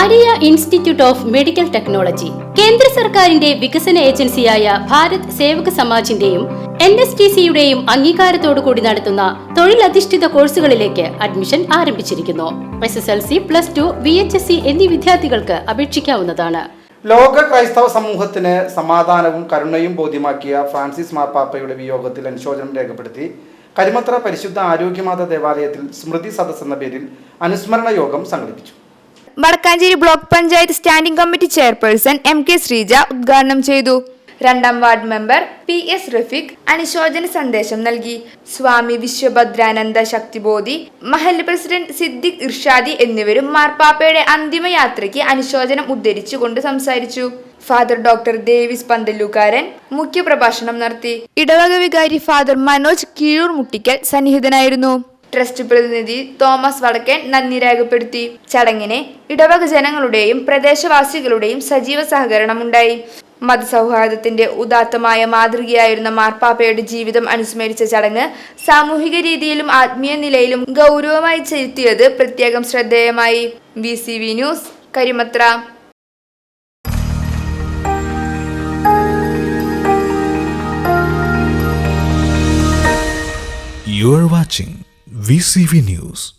Maria institute of medical technology. കേന്ദ്ര സർക്കാരിന്റെ വികസന ഏജൻസിയായ ഭാരത് സേവക സമാജിന്റെയും എൻ എസ് ടി സിയുടെയും അംഗീകാരത്തോടു കൂടി നടത്തുന്ന തൊഴിലധിഷ്ഠിത കോഴ്സുകളിലേക്ക് അഡ്മിഷൻ ആരംഭിച്ചിരിക്കുന്നു. S S L C plus two V H S C എന്നീ വിദ്യാർത്ഥികൾക്ക് അപേക്ഷിക്കാവുന്നതാണ്. ലോക ക്രൈസ്തവ സമൂഹത്തിന് സമാധാനവും കരുണയും ബോധ്യമാക്കിയ ഫ്രാൻസിസ് മാർപ്പാപ്പയുടെ വിയോഗത്തിൽ അനുശോചനം രേഖപ്പെടുത്തി കരിമത്ര പരിശുദ്ധ ആരോഗ്യമാത ദേവാലയത്തിൽ സ്മൃതി സദസ് എന്ന പേരിൽ അനുസ്മരണ യോഗം സംഘടിപ്പിച്ചു. Vadakkanchery block panchayat standing committee chairperson M K Sreeja ഉദ്ഘാടനം ചെയ്തു. രണ്ടാം ward member P S Rafeeq അനുശോചന സന്ദേശം നൽകി. സ്വാമി വിശ്വഭദ്രാനന്ദ ശക്തിബോധി മഹല്ല് പ്രസിഡന്റ് സിദ്ദിഖ് ഇർഷാദി എന്നിവരും മാർപ്പാപ്പയുടെ അന്തിമ യാത്രയ്ക്ക് അനുശോചനം ഉദ്ധരിച്ചുകൊണ്ട് സംസാരിച്ചു. ഫാദർ ഡോക്ടർ ദേവിസ് പന്തല്ലൂക്കാരൻ മുഖ്യപ്രഭാഷണം നടത്തി. ഇടവക വികാരി ഫാദർ മനോജ് കീഴൂർ മുട്ടിക്കൽ സന്നിഹിതനായിരുന്നു. ട്രസ്റ്റ് പ്രതിനിധി തോമസ് വടക്കൻ നന്ദി രേഖപ്പെടുത്തി. ചടങ്ങിന് ഇടവക ജനങ്ങളുടെയും പ്രദേശവാസികളുടെയും സജീവ സഹകരണമുണ്ടായി. മതസൗഹാർദ്ദത്തിന്റെ ഉദാത്തമായ മാതൃകയായിരുന്ന മാർപ്പാപ്പയുടെ ജീവിതം അനുസ്മരിച്ച ചടങ്ങ് സാമൂഹിക രീതിയിലും ആത്മീയ നിലയിലും ഗൗരവമായി ചെലുത്തിയത് പ്രത്യേകം ശ്രദ്ധേയമായി. V C V news Karimatra. You're watching VCV News.